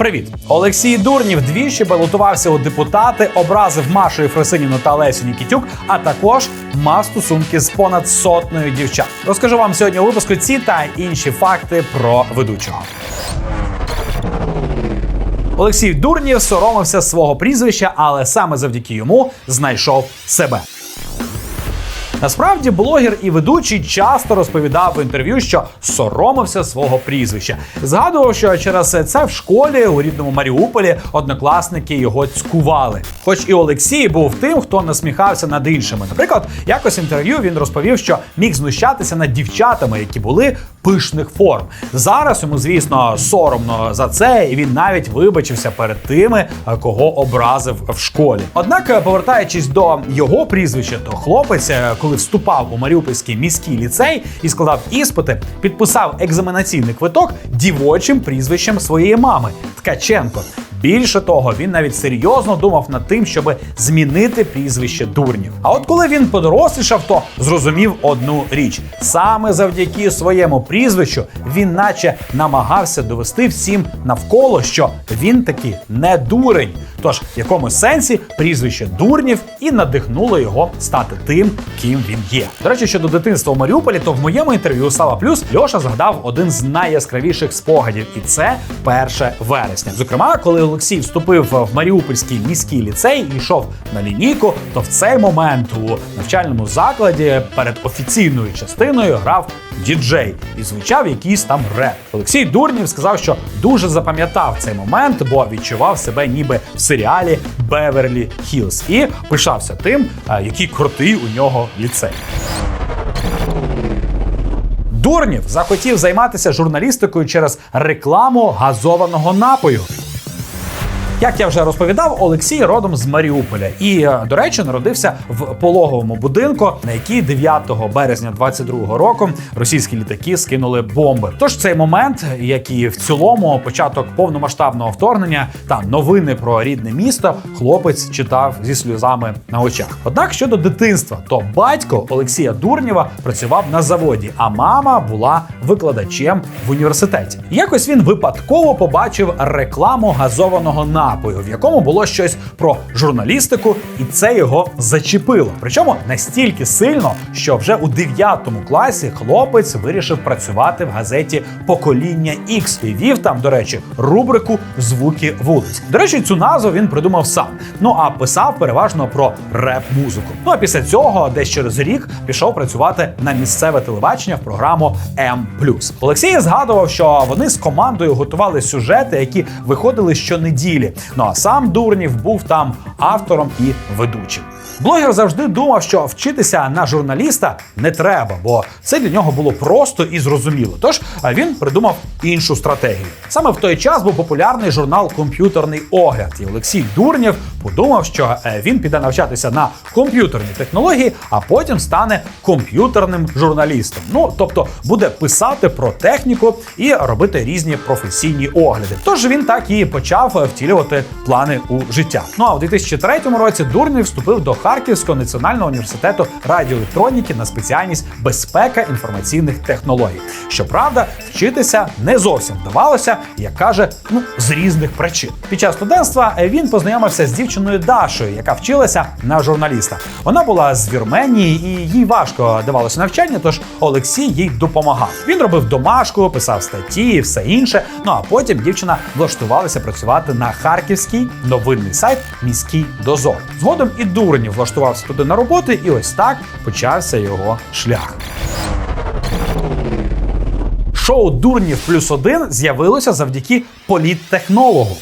Привіт, Олексій Дурнів двічі балотувався у депутати, образив Машу Єфросинівну та Лесю Нікітюк, а також мав стосунки з понад сотнею дівчат. Розкажу вам сьогодні у випуску ці та інші факти про ведучого. Олексій Дурнів соромився свого прізвища, але саме завдяки йому знайшов себе. Насправді блогер і ведучий часто розповідав в інтерв'ю, що соромився свого прізвища. Згадував, що через це в школі у рідному Маріуполі однокласники його цькували. Хоч і Олексій був тим, хто насміхався над іншими. Наприклад, якось інтерв'ю він розповів, що міг знущатися над дівчатами, які були пишних форм. Зараз йому, звісно, соромно за це, і він навіть вибачився перед тими, кого образив в школі. Однак, повертаючись до його прізвища, то хлопець, е, коли вступав у Маріупольський міський ліцей і складав іспити, підписав екзаменаційний квиток дівочим прізвищем своєї мами Ткаченко. Більше того, він навіть серйозно думав над тим, щоб змінити прізвище дурнів. А от коли він подорослішав, то зрозумів одну річ: саме завдяки своєму прізвищу він, наче, намагався довести всім навколо, що він таки не дурень. Тож, в якомусь сенсі прізвище дурнів і надихнуло його стати тим, ким він є. До речі, щодо дитинства у Маріуполі, то в моєму інтерв'ю Слава Плюс Льоша згадав один з найяскравіших спогадів, і це 1 вересня. Зокрема, коли Олексій вступив в Маріупольський міський ліцей і йшов на лінійку, то в цей момент у навчальному закладі перед офіційною частиною грав діджей і звучав якийсь там реп. Олексій Дурнів сказав, що дуже запам'ятав цей момент, бо відчував себе ніби в серіалі Беверлі Хілз і пишався тим, а, який крутий у нього ліцей. Дурнів захотів займатися журналістикою через рекламу газованого напою. Як я вже розповідав, Олексій родом з Маріуполя і, е, до речі, народився в пологовому будинку, на який 9 березня 22-го року російські літаки скинули бомби. Тож цей момент, як і в цілому, початок повномасштабного вторгнення та новини про рідне місто, хлопець читав зі сльозами на очах. Однак щодо дитинства, то батько Олексія Дурнєва працював на заводі, а мама була викладачем в університеті. Якось він випадково побачив рекламу газованого напою, в якому було щось про журналістику, і це його зачепило. Причому настільки сильно, що вже у 9 класі хлопець вирішив працювати в газеті Покоління X і вів там, до речі, рубрику Звуки вулиць. До речі, цю назву він придумав сам. Ну а писав переважно про реп-музику. Ну а після цього, десь через рік, пішов працювати на місцеве телебачення в програму М+. Олексій згадував, що вони з командою готували сюжети, які виходили щонеділі. Ну а сам Дурнів був там автором і ведучим. Блогер завжди думав, що вчитися на журналіста не треба, бо це для нього було просто і зрозуміло. Тож він придумав іншу стратегію. Саме в той час був популярний журнал Комп'ютерний огляд. І Олексій Дурнєв подумав, що е, він піде навчатися на комп'ютерні технології, а потім стане комп'ютерним журналістом. Ну тобто буде писати про техніку і робити різні професійні огляди. Тож він так і почав втілювати плани у життя. Ну а в 2003 році Дурнєв вступив до Харківського національного університету радіоелектроніки на спеціальність безпека інформаційних технологій. Щоправда, вчитися не зовсім вдавалося, як каже, ну з різних причин. Під час студентства він познайомився з дівчиною Дашою, яка вчилася на журналіста. Вона була з Вірменії, і їй важко давалося навчання, тож Олексій їй допомагав. Він робив домашку, писав статті і все інше. Ну а потім дівчина влаштувалася працювати на харківський новинний сайт Міський дозор. Згодом і Дурнів влаштувався туди на роботу, і ось так почався його шлях. Шоу Дурнів плюс один з'явилося завдяки політтехнологу.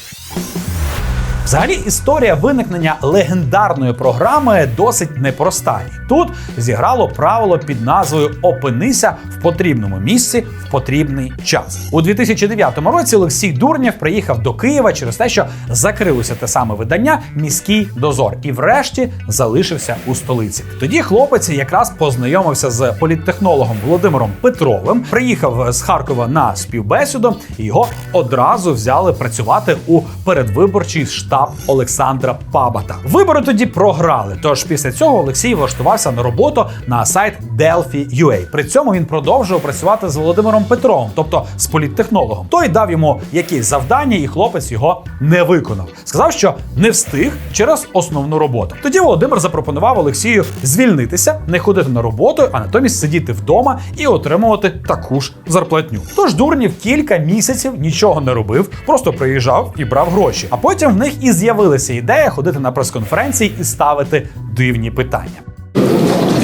Взагалі, історія виникнення легендарної програми досить непроста. І тут зіграло правило під назвою Опинися в потрібному місці в потрібний час. У 2009 році Олексій Дурнєв приїхав до Києва через те, що закрилося те саме видання Міський дозор, і врешті залишився у столиці. Тоді хлопець якраз познайомився з політтехнологом Володимиром Петровим, приїхав з Харкова на співбесіду, і його одразу взяли працювати у передвиборчий штаб штаб Олександра Пабата. Вибори тоді програли. Тож після цього Олексій влаштувався на роботу на сайт Delphi.ua. При цьому він продовжував працювати з Володимиром Петровим, тобто з політтехнологом. Той дав йому якісь завдання, і хлопець його не виконав. Сказав, що не встиг через основну роботу. Тоді Володимир запропонував Олексію звільнитися, не ходити на роботу, а натомість сидіти вдома і отримувати таку ж зарплатню. Тож Дурнів кілька місяців нічого не робив, просто приїжджав і брав гроші. А потім в них і з'явилася ідея ходити на прес-конференції і ставити дивні питання.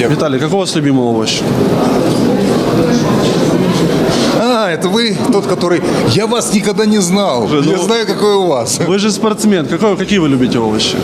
Виталий, какой у вас любимый овощ? А, это вы тот, который... Я вас никогда не знал. ну- Я знаю, какой у вас. Вы же спортсмен. Какой, какие вы любите овощи?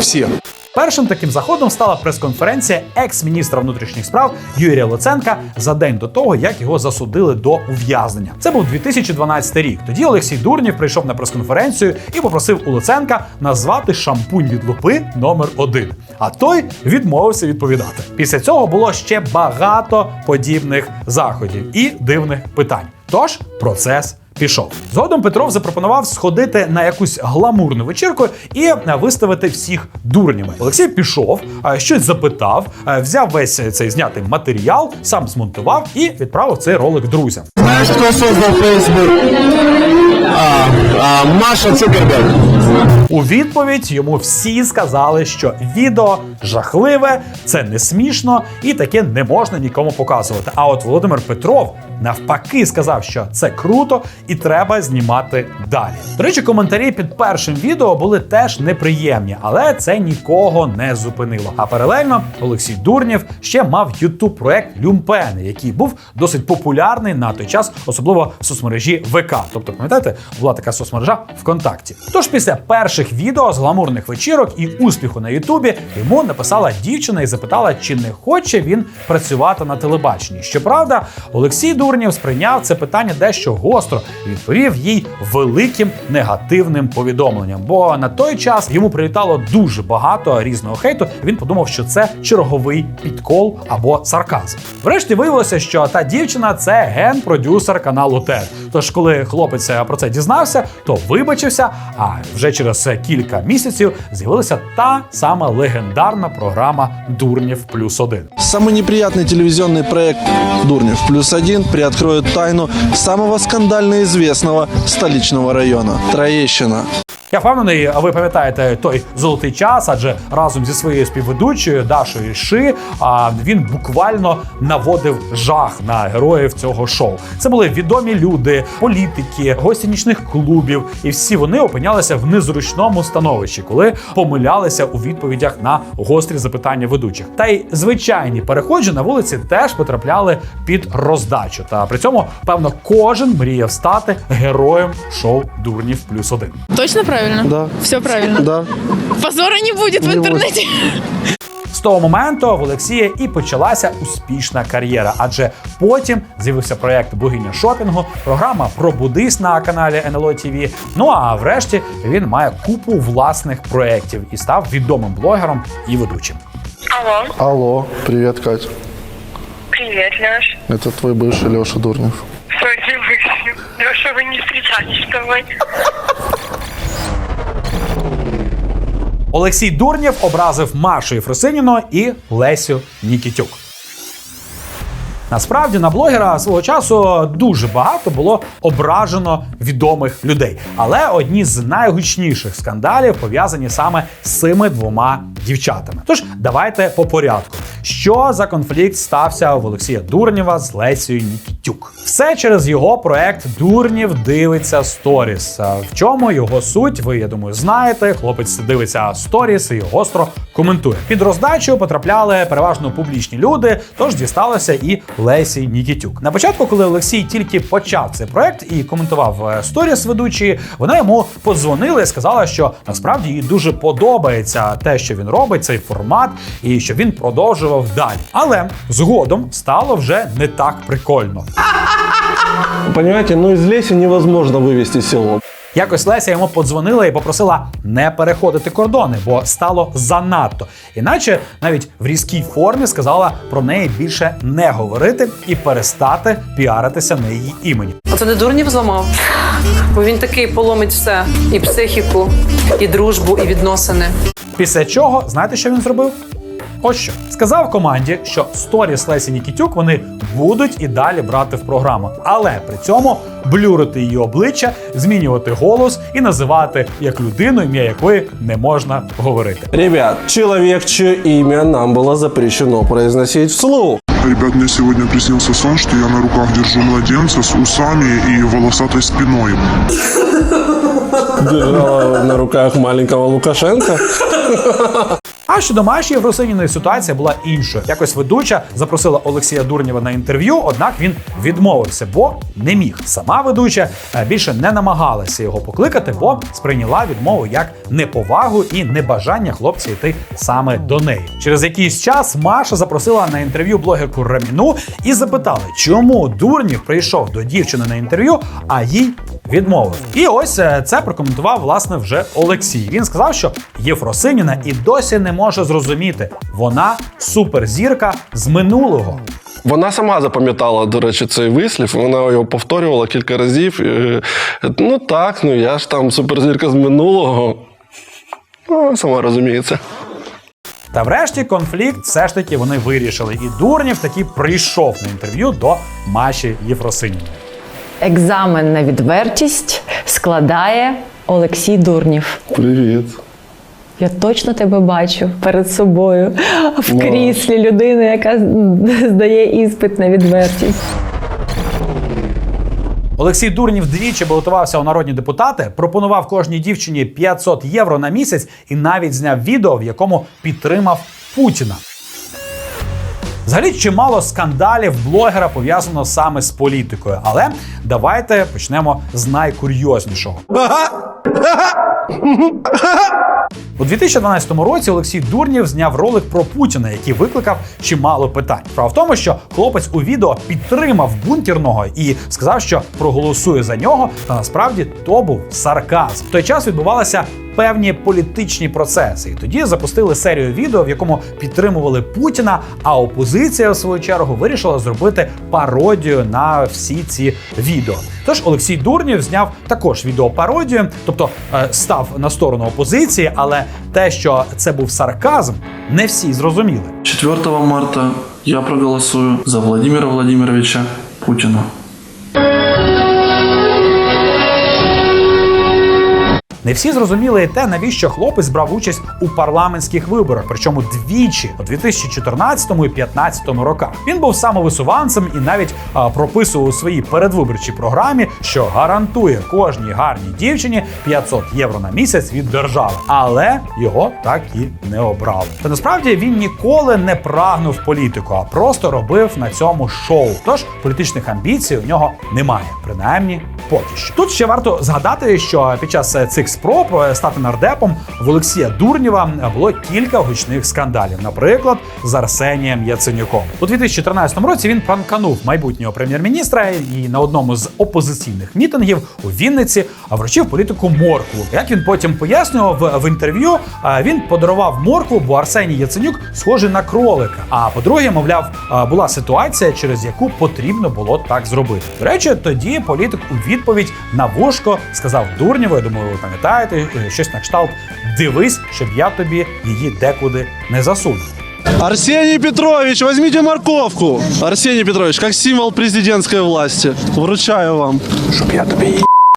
Все. Першим таким заходом стала прес-конференція екс-міністра внутрішніх справ Юрія Луценка за день до того, як його засудили до ув'язнення. Це був 2012 рік. Тоді Олексій Дурнів прийшов на прес-конференцію і попросив у Луценка назвати шампунь від лупи номер один. А той відмовився відповідати. Після цього було ще багато подібних заходів і дивних питань. Тож процес пішов. Згодом Петров запропонував сходити на якусь гламурну вечірку і е, виставити всіх дурнями. Олексій пішов, е, щось запитав, е, взяв весь цей знятий матеріал, сам змонтував і відправив цей ролик друзям. Знаешь, кто создал Facebook? А, а, Маша Цукерберг. У відповідь йому всі сказали, що відео жахливе, це не смішно і таке не можна нікому показувати. А от Володимир Петров навпаки сказав, що це круто і треба знімати далі. До речі, коментарі під першим відео були теж неприємні, але це нікого не зупинило. А паралельно Олексій Дурнєв ще мав youtube проект Люмпени, який був досить популярний на той час, особливо в соцмережі ВК. Тобто, пам'ятаєте, була така соцмережа ВКонтакті. Тож після перших відео з гламурних вечірок і успіху на Ютубі йому написала дівчина і запитала, чи не хоче він працювати на телебаченні. Щоправда, Олексій Дурнєв сприйняв це питання дещо гостро і відповів їй великим негативним повідомленням. Бо на той час йому прилітало дуже багато різного хейту. Він подумав, що це черговий підкол або сарказм. Врешті виявилося, що та дівчина це ген-продюсер каналу ТЕД. Тож, коли хлопець про це дізнався, то вибачився. А вже через кілька місяців з'явилася та сама легендарна програма Дурнів плюс один. Самый неприятный телевизионный проект «Дурнев плюс один» приоткроет тайну самого скандально известного столичного района – Троещина. Я впевнений, ви пам'ятаєте той золотий час, адже разом зі своєю співведучою Дашою Ши він буквально наводив жах на героїв цього шоу. Це були відомі люди, політики, гості нічних клубів, і всі вони опинялися в незручному становищі, коли помилялися у відповідях на гострі запитання ведучих. Та й звичайні переходжі на вулиці теж потрапляли під роздачу. Та при цьому, певно, кожен мріяв стати героєм шоу Дурнів плюс один. Точно правильно? Да. Все правильно. Да. Позора не будет в Не интернете. З того моменту в Олексія і почалася успішна кар'єра, адже потім з'явився проект Богиня шопінгу, програма Пробудись на каналі НЛО ТВ. Ну а врешті він має купу власних проєктів і став відомим блогером і ведучим. Алло, Алло, привет, Кать. привет, Леш. Это твой бывший Леша Дурнев. Вроде вы, Леша, вы не встречались с тобой. Олексій Дурнєв образив Машу Єфросиніну і Лесю Нікітюк. Насправді на блогера свого часу дуже багато було ображено відомих людей. Але одні з найгучніших скандалів пов'язані саме з цими двома дівчатами. Тож давайте по порядку. Що за конфлікт стався в Олексія Дурнєва з Лесією Нікітюк? Все через його проект Дурнів дивиться сторіс. В чому його суть? Ви я думаю, знаєте. Хлопець дивиться сторіс і гостро коментує. Під роздачу потрапляли переважно публічні люди, тож дісталося і Лесі Нікітюк. На початку, коли Олексій тільки почав цей проект і коментував е, сторіс ведучі, вона йому подзвонила і сказала, що насправді їй дуже подобається те, що він робить, цей формат, і що він продовжував далі. Але згодом стало вже не так прикольно. Понимаете, ну из леси невозможно вывести село. Якось Леся йому подзвонила і попросила не переходити кордони, бо стало занадто. Іначе навіть в різкій формі сказала про неї більше не говорити і перестати піаритися на її імені. Оце не дурнів зламав, бо він такий поломить все: і психіку, і дружбу, і відносини. Після чого, знаєте, що він зробив? Ось що сказав команді, що сторіс Лесі Нікітюк вони будуть і далі брати в програму, але при цьому блюрити її обличчя, змінювати голос і називати як людину, ім'я якої не можна говорити. Ребят, человек, чье имя нам было запрещено произносить вслух. Ребят, мне сегодня приснился сон, что я на руках держу младенца с усами и волосатой спиной. Держала на руках маленького Лукашенко. А щодо Маші Євросиніної ситуація була іншою. Якось ведуча запросила Олексія Дурнєва на інтерв'ю, однак він відмовився, бо не міг. Сама ведуча е, більше не намагалася його покликати, бо сприйняла відмову як неповагу і небажання хлопця йти саме до неї. Через якийсь час Маша запросила на інтерв'ю блогерку Раміну і запитали, чому Дурнів прийшов до дівчини на інтерв'ю, а їй відмовив. І ось е, це прокоментував власне вже Олексій. Він сказав, що Єфросиніна і досі не може зрозуміти, вона суперзірка з минулого. Вона сама запам'ятала, до речі, цей вислів. Вона його повторювала кілька разів. Е, Ну так, ну я ж там суперзірка з минулого. Ну, сама розуміється. Та врешті конфлікт все ж таки вони вирішили. І Дурнів таки прийшов на інтерв'ю до Маші Єфросиніної. Екзамен на відвертість складає Олексій Дурнів. Привіт. Я точно тебе бачу перед собою в кріслі людини, яка здає іспит на відвертість. Олексій Дурнів двічі балотувався у народні депутати, пропонував кожній дівчині 500 євро на місяць і навіть зняв відео, в якому підтримав Путіна. Взагалі чимало скандалів блогера пов'язано саме з політикою, але давайте почнемо з найкурйознішого. У 2012 році Олексій Дурнів зняв ролик про Путіна, який викликав чимало питань. Справа в тому, що хлопець у відео підтримав бункерного і сказав, що проголосує за нього. Та насправді то був сарказм. В той час відбувалися певні політичні процеси, і тоді запустили серію відео, в якому підтримували Путіна. А опозиція, в свою чергу, вирішила зробити пародію на всі ці відео. Тож Олексій Дурнів зняв також відеопародію, тобто е, став на сторону опозиції, але те, що це був сарказм, не всі зрозуміли. 4 марта я проголосую за Владимира Владимировича Путина. Не всі зрозуміли і те, навіщо хлопець брав участь у парламентських виборах, причому двічі у 2014 і 2015 роках. Він був самовисуванцем і навіть а, прописував у своїй передвиборчій програмі, що гарантує кожній гарній дівчині 500 євро на місяць від держави, але його так і не обрали. Та насправді він ніколи не прагнув політику, а просто робив на цьому шоу. Тож політичних амбіцій у нього немає, принаймні поки що. Тут ще варто згадати, що під час е, цих спроб е, стати нардепом в Олексія Дурнєва було кілька гучних скандалів, наприклад, з Арсенієм Яценюком. У 2014 році він пранканув майбутнього прем'єр-міністра і на одному з опозиційних мітингів у Вінниці вручив політику моркву. Як він потім пояснював в, інтерв'ю, е, він подарував моркву, бо Арсеній Яценюк схожий на кролика. А по-друге, мовляв, е, була ситуація, через яку потрібно було так зробити. До речі, тоді політик у відповідь на вушко сказав Дурнєву, я думаю, пам'ятаєте, е, щось на кшталт дивись, щоб я тобі її декуди не засунув. Арсений Петрович, возьмите морковку. Арсений Петрович, как символ президентской власти. Вручаю вам. Чтоб я тебе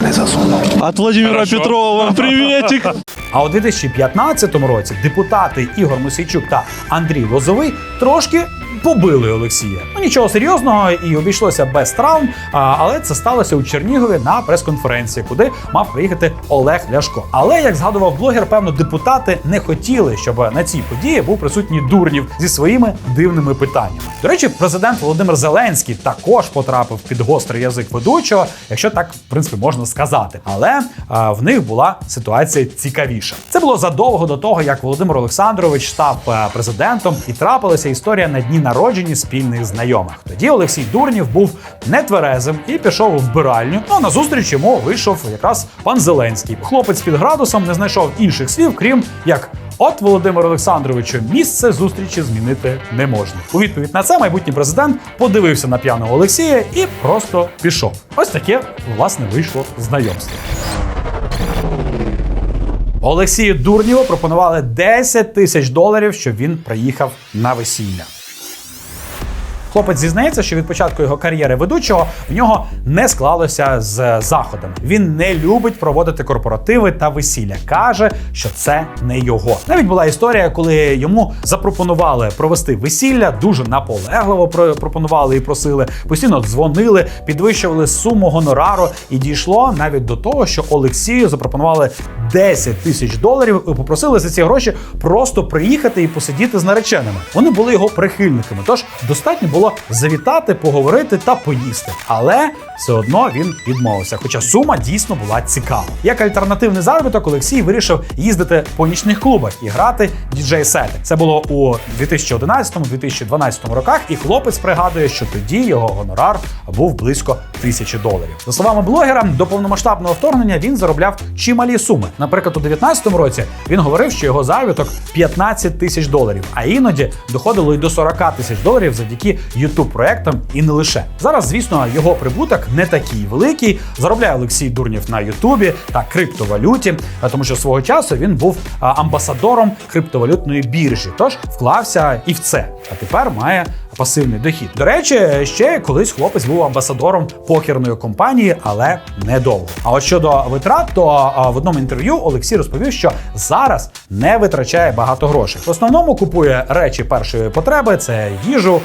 не засунул. От Владимира Петрова вам приветик. А у 2015 році депутати Ігор Мосійчук та Андрій Лозовий трошки побили Олексія. Ну нічого серйозного і обійшлося без травм. Але це сталося у Чернігові на прес-конференції, куди мав приїхати Олег Ляшко. Але як згадував блогер, певно, депутати не хотіли, щоб на цій події був присутній дурнів зі своїми дивними питаннями. До речі, президент Володимир Зеленський також потрапив під гострий язик ведучого, якщо так в принципі можна сказати. Але а, в них була ситуація цікавіша. Це було задовго до того, як Володимир Олександрович став е, президентом, і трапилася історія на дні народженні спільних знайомих. Тоді Олексій Дурнів був нетверезим і пішов у вбиральню. Ну а на зустріч йому вийшов якраз пан Зеленський. Хлопець під градусом не знайшов інших слів, крім як. От Володимир Олександровичу місце зустрічі змінити не можна. У відповідь на це майбутній президент подивився на п'яного Олексія і просто пішов. Ось таке власне вийшло знайомство. Олексію Дурнєву пропонували 10 тисяч доларів, щоб він приїхав на весілля. Хлопець зізнається, що від початку його кар'єри ведучого в нього не склалося з заходами. Він не любить проводити корпоративи та весілля. каже, що це не його. Навіть була історія, коли йому запропонували провести весілля, дуже наполегливо пропонували і просили, постійно дзвонили, підвищували суму гонорару, і дійшло навіть до того, що Олексію запропонували 10 тисяч доларів і попросили за ці гроші просто приїхати і посидіти з нареченими. Вони були його прихильниками, тож достатньо було завітати, поговорити та поїсти. Але все одно він відмовився. Хоча сума дійсно була цікава. Як альтернативний заробіток, Олексій вирішив їздити по нічних клубах і грати діджей-сети. Це було у 2011-2012 роках, і хлопець пригадує, що тоді його гонорар був близько тисячі доларів. За словами блогера, до повномасштабного вторгнення він заробляв чималі суми. Наприклад, у 2019 році він говорив, що його заробіток 15 тисяч доларів, а іноді доходило й до 40 тисяч доларів завдяки youtube проектом і не лише. Зараз, звісно, його прибуток не такий великий. Заробляє Олексій Дурнів на Ютубі та криптовалюті, тому що свого часу він був амбасадором криптовалютної біржі, тож вклався і в це. А тепер має пасивний дохід. До речі, ще колись хлопець був амбасадором покерної компанії, але недовго. А от щодо витрат, то в одному інтерв'ю Олексій розповів, що зараз не витрачає багато грошей. В основному купує речі першої потреби: це їжу,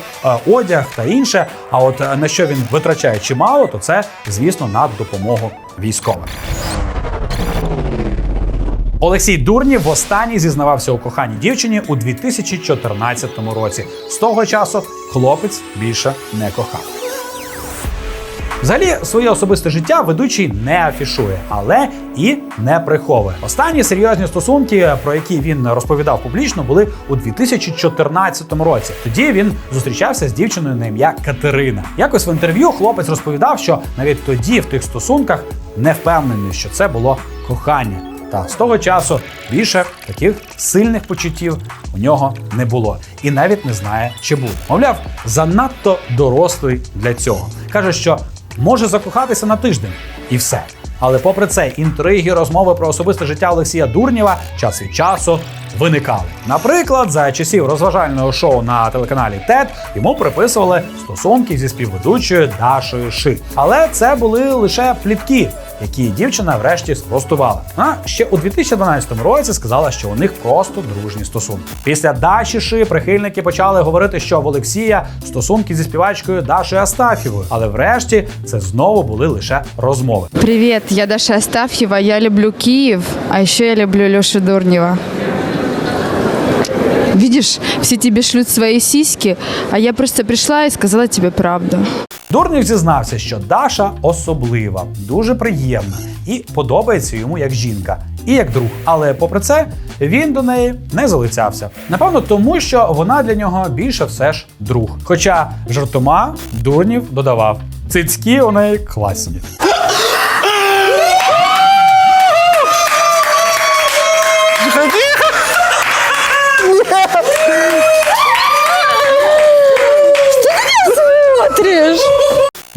одяг та інше. А от на що він витрачає чимало, то це, звісно, на допомогу військовим. Олексій Дурнів востаннє зізнавався у коханій дівчині у 2014 році. З того часу хлопець більше не кохав. Взагалі, своє особисте життя ведучий не афішує, але і не приховує. Останні серйозні стосунки, про які він розповідав публічно, були у 2014 році. Тоді він зустрічався з дівчиною на ім'я Катерина. Якось в інтерв'ю хлопець розповідав, що навіть тоді в тих стосунках не впевнений, що це було кохання. Та з того часу більше таких сильних почуттів у нього не було, і навіть не знає, чи буде. Мовляв, занадто дорослий для цього. каже, що може закохатися на тиждень, і все. Але попри це, інтриги, розмови про особисте життя Олексія Дурнєва час від часу виникали. Наприклад, за часів розважального шоу на телеканалі ТЕД йому приписували стосунки зі співведучою Дашою Ши. Але це були лише плітки, які дівчина врешті спростувала. А ще у 2012 році сказала, що у них просто дружні стосунки. Після Даші Ши прихильники почали говорити, що в Олексія стосунки зі співачкою Дашою Астафєвою, але врешті це знову були лише розмови. Привіт, я Даша Астафєва, я люблю Київ, а ще я люблю Льошу Дурнева. Видишь, все тебе шлют свои сиськи, а я просто пришла и сказала тебе правду. Дурнів зізнався, що Даша особлива, дуже приємна і подобається йому як жінка і як друг. Але попри це він до неї не залицявся. Напевно, тому що вона для нього більше все ж друг. Хоча жартома Дурнів додавав: цицьки у неї класні.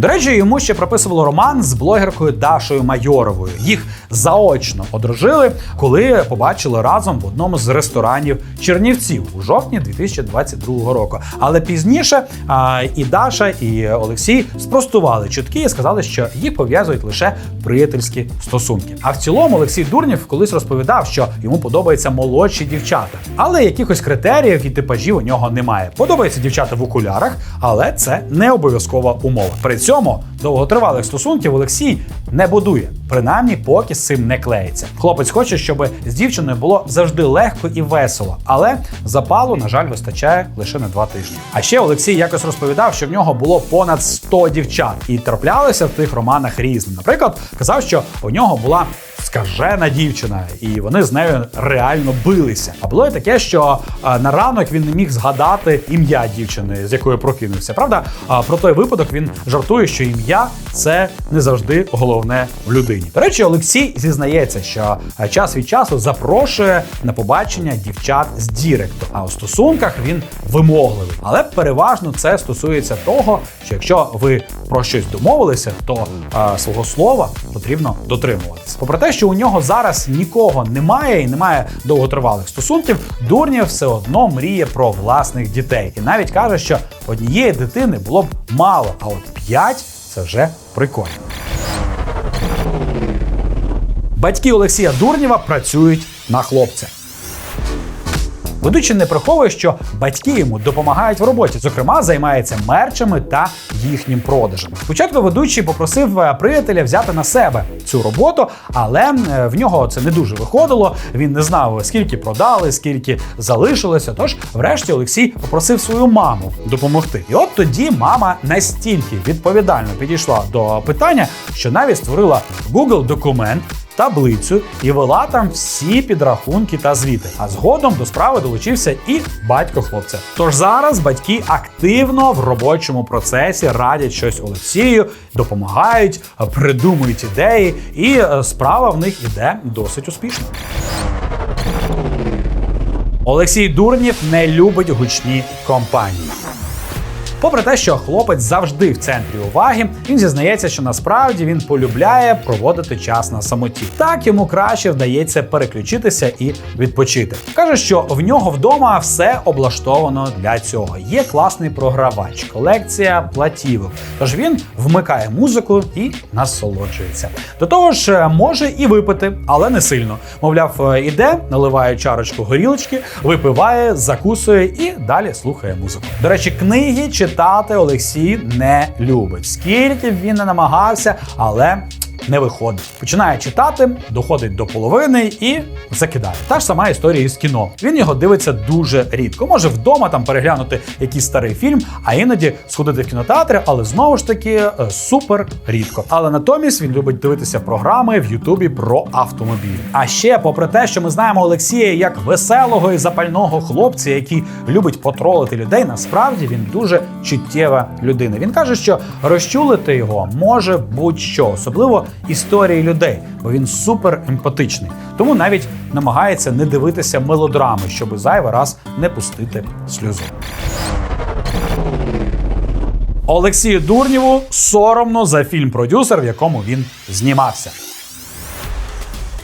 До речі, йому ще прописувало роман з блогеркою Дашою Майоровою. Їх заочно одружили, коли побачили разом в одному з ресторанів Чернівців у жовтні 2022 року. Але пізніше а, і Даша, і Олексій спростували чутки і сказали, що їх пов'язують лише приятельські стосунки. А в цілому Олексій Дурнів колись розповідав, що йому подобаються молодші дівчата, але якихось критеріїв і типажів у нього немає. Подобаються дівчата в окулярах, але це не обов'язкова умова. При цьому довготривалих стосунків Олексій не будує, принаймні поки з цим не клеїться. Хлопець хоче, щоб з дівчиною було завжди легко і весело, але запалу, на жаль, вистачає лише на два тижні. А ще Олексій якось розповідав, що в нього було понад 100 дівчат, і траплялися в тих романах різні. Наприклад, казав, що у нього була скажена дівчина, і вони з нею реально билися. А було і таке, що на ранок він не міг згадати ім'я дівчини, з якою прокинувся. Правда, про той випадок він жартує, що ім'я це не завжди головне в людині. До речі, Олексій зізнається, що час від часу запрошує на побачення дівчат з Діректу. А у стосунках він вимогливий. Але переважно це стосується того, що якщо ви про щось домовилися, то е, свого слова потрібно дотримуватися. Попри те, що у нього зараз нікого немає і немає довготривалих стосунків, Дурнєв все одно мріє про власних дітей і навіть каже, що однієї дитини було б мало, а от п'ять це вже прикольно. Батьки Олексія Дурнєва працюють на хлопця. Ведучий не приховує, що батьки йому допомагають в роботі, зокрема, займається мерчами та їхнім продажем. Спочатку ведучий попросив е, приятеля взяти на себе цю роботу, але е, в нього це не дуже виходило. Він не знав, скільки продали, скільки залишилося. Тож, врешті, Олексій попросив свою маму допомогти. І от тоді мама настільки відповідально підійшла до питання, що навіть створила Google документ таблицю і вела там всі підрахунки та звіти. А згодом до справи долучився і батько хлопця. Тож зараз батьки активно в робочому процесі радять щось Олексію, допомагають, придумують ідеї, і е, справа в них іде досить успішно. Олексій Дурнів не любить гучні компанії. Попри те, що хлопець завжди в центрі уваги, він зізнається, що насправді він полюбляє проводити час на самоті. Так йому краще вдається переключитися і відпочити. Каже, що в нього вдома все облаштовано для цього. Є класний програвач, колекція платівок. Тож він вмикає музику і насолоджується. До того ж, е, може і випити, але не сильно. Мовляв, е, іде, наливає чарочку горілочки, випиває, закусує і далі слухає музику. До речі, книги читати Олексій не любить. Скільки б він не намагався, але. Не виходить. Починає читати, доходить до половини і закидає. Та ж сама історія із кіно. Він його дивиться дуже рідко. Може вдома там переглянути якийсь старий фільм, а іноді сходити в кінотеатри, але знову ж таки е, супер рідко. Але натомість він любить дивитися програми в Ютубі про автомобілі. А ще, попри те, що ми знаємо Олексія як веселого і запального хлопця, який любить потролити людей, насправді він дуже чуттєва людина. Він каже, що розчулити його може будь-що, особливо історії людей, бо він супер емпатичний. Тому навіть намагається не дивитися мелодрами, щоб зайвий раз не пустити сльозу. Олексію Дурнєву соромно за фільм-продюсер, в якому він знімався.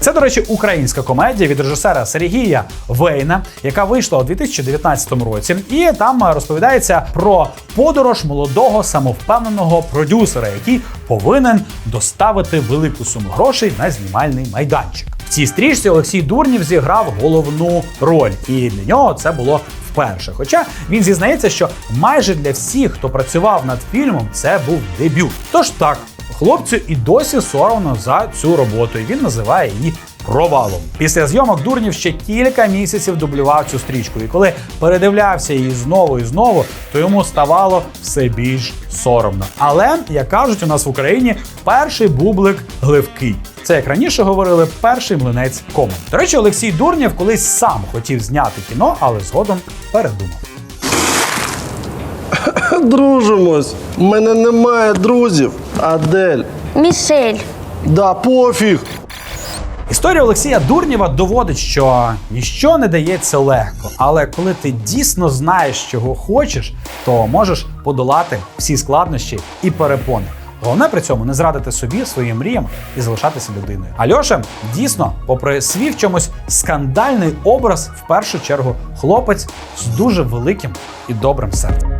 Це, до речі, українська комедія від режисера Сергія Вейна, яка вийшла у 2019 році, і там розповідається про подорож молодого самовпевненого продюсера, який повинен доставити велику суму грошей на знімальний майданчик. В цій стрічці Олексій Дурнів зіграв головну роль, і для нього це було вперше. Хоча він зізнається, що майже для всіх, хто працював над фільмом, це був дебют. Тож так, хлопцю і досі соромно за цю роботу, і він називає її. Провалом після зйомок Дурнів ще кілька місяців дублював цю стрічку, і коли передивлявся її знову і знову, то йому ставало все більш соромно. Але як кажуть у нас в Україні, перший бублик гливкий. Це як раніше говорили, перший млинець комом. До речі, Олексій Дурнєв колись сам хотів зняти кіно, але згодом передумав. Дружимось. У мене немає друзів. Адель. Мішель. Да, пофіг. Історія Олексія Дурнєва доводить, що ніщо не дається легко, але коли ти дійсно знаєш, чого хочеш, то можеш подолати всі складнощі і перепони. Головне при цьому не зрадити собі своїм мріям і залишатися людиною. Альоша дійсно, попри свій в чомусь скандальний образ, в першу чергу хлопець з дуже великим і добрим серцем.